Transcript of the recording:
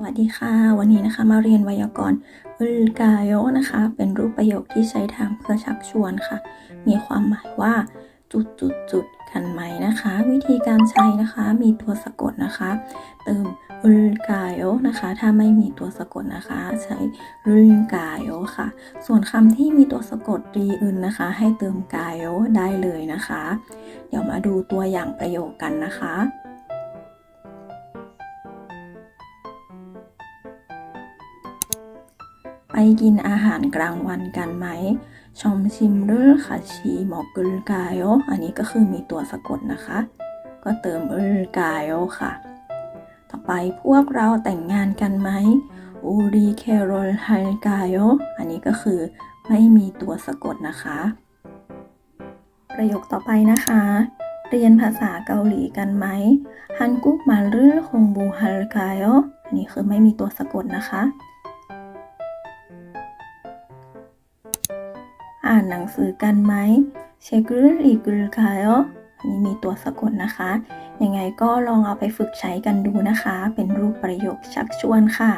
สวัสดีค่ะ วันนี้นะคะมาเรียนไวยากรณ์อุลกาโยนะคะ เป็นรูปประโยคที่ใช้ถามเพื่อชักชวนค่ะ มีความหมายว่า จุดจุดจุดกันไหมนะคะ วิธีการใช้นะคะมีตัวสะกดนะคะ เติมอุลกาโยนะคะ ถ้าไม่มีตัวสะกดนะคะ ใช้รุลกาโยค่ะ ส่วนคำที่มีตัวสะกดรีอื่นนะคะ ให้เติมกาโยได้เลยนะคะ เดี๋ยวมาดูตัวอย่างประโยคกันนะคะ ไปกินอาหารกลางวันกันไหม ชอมชิมรือขาชีหมอกกุลกายโออันนี้ก็คือมีตัวสะกดนะคะ ก็เติมอุลกายโอค่ะ ต่อไปพวกเราแต่งงานกันไหมอูรีเคโรลไฮกายโออันนี้ก็คือไม่มีตัวสะกดนะคะ ประโยคต่อไปนะคะ เรียนภาษาเกาหลีกันไหมฮันกุกมารือคงบูฮัลกายโออันนี้คือไม่มีตัวสะกดนะคะ อ่านหนังสือกันไหมเชกุลอีกุลคายอนนี้มีตัวสะกดนะคะ ยังไงก็ลองเอาไปฝึกใช้กันดูนะคะ เป็นรูปประโยคชักชวนค่ะ